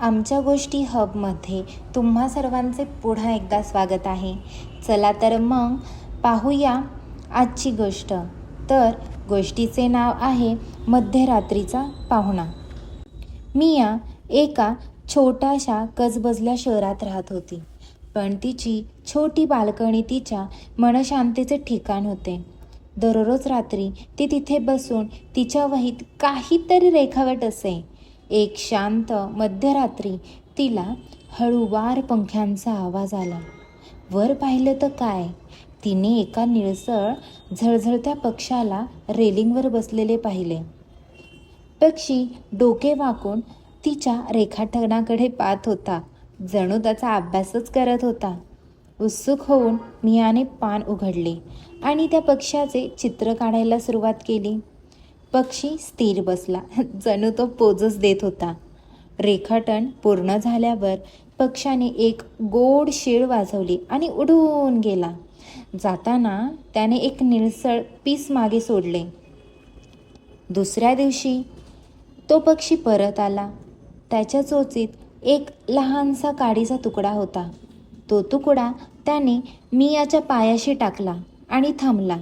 आमच्या गोष्टी हबमध्ये. तुम्हा सर्वांचे पुन्हा एकदा स्वागत आहे. चला तर मग पाहूया आजची गोष्ट. तर गोष्टीचे नाव आहे मध्यरात्रीचा पाहुणा. मिया एका छोट्याशा कसबजल्या शहरात राहत होती. पण तिची छोटी बाल्कनी तिच्या मनशांतीचे ठिकाण होते. दररोज रात्री ती तिथे बसून तिच्या वहीत काहीतरी रेखावट असे. एक शांत मध्यरात्री तिला हळूवार पंख्यांचा आवाज आला. वर पाहिलं तर काय? तिने एका निळसळ झळझळत्या पक्षाला रेलिंगवर बसलेले पाहिले. पक्षी डोके वाकून तिच्या रेखाटनाकडे पाहत होता. जणू त्याचा अभ्यासच करत होता. उत्सुक होऊन मियाने पान उघडले आणि त्या पक्ष्याचे चित्र काढायला सुरुवात केली. पक्षी स्थिर बसला. जणू तो पोजच देत होता. रेखाटन पूर्ण झाल्यावर पक्षाने एक गोड शिळ वाजवली आणि उडून गेला. जाताना त्याने एक निळसळ पीस मागे सोडले. दुसऱ्या दिवशी तो पक्षी परत आला. त्याच्या चोचीत एक लहानसा काडीचा तुकडा होता. तो तुकडा त्याने मियाच्या पायाशी टाकला आणि थांबला.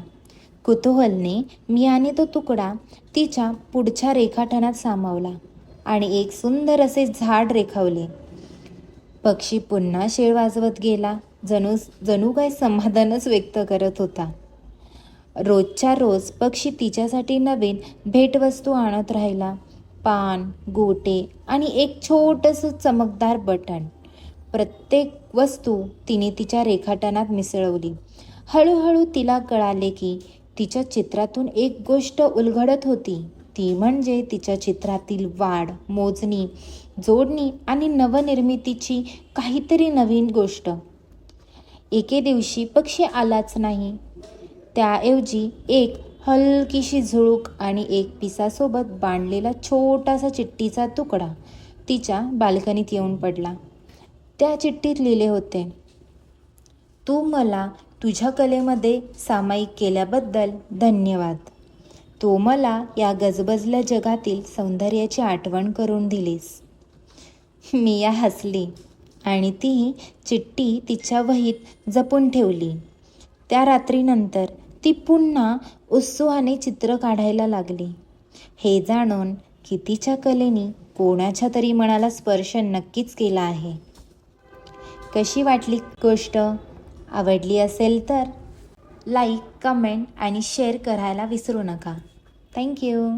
कुतूहलने मियाने तो तुकडा तिच्या पुढच्या रेखाटनात सामावला आणि एक सुंदर असे झाड रेखावले. पक्षी पुन्हा शेळ वाजवत गेला. जणू जणू काय समाधानच व्यक्त करत होता. रोजच्या रोज पक्षी तिच्यासाठी नवीन भेटवस्तू आणत राहिला. पान गोटे आणि एक छोटंसं चमकदार बटण. प्रत्येक वस्तू तिने तिच्या रेखाटनात मिसळवली. हळूहळू तिला कळाले की तिच्या चित्रातून एक गोष्ट उलगडत होती. ती म्हणजे तिच्या चित्रातील वाढ मोजणी जोडणी आणि नवनिर्मितीची काहीतरी नवीन गोष्ट. एके दिवशी पक्षी आलाच नाही. त्याऐवजी एक हलकीशी झुळूक आणि एक पिसासोबत बांधलेला छोटासा चिठ्ठीचा तुकडा तिच्या बाल्कनीत येऊन पडला. त्या चिठ्ठीत लिहिले होते तू मला तुझ्या कलेमध्ये सामायिक केल्याबद्दल धन्यवाद. तू मला या गजबजल्या जगातील सौंदर्याची आठवण करून दिलीस. मिया हसली आणि ती चिठ्ठी तिच्या वहीत जपून ठेवली. त्या रात्रीनंतर ती पुन्हा उत्सुहाने चित्र काढायला लागली. हे जाणून की तिच्या कलेने कोणाच्या तरी मनाला स्पर्श नक्कीच केला आहे. कशी वाटली गोष्ट? आवडली असेल तर लाईक कमेंट आणि शेअर करायला विसरू नका. थँक्यू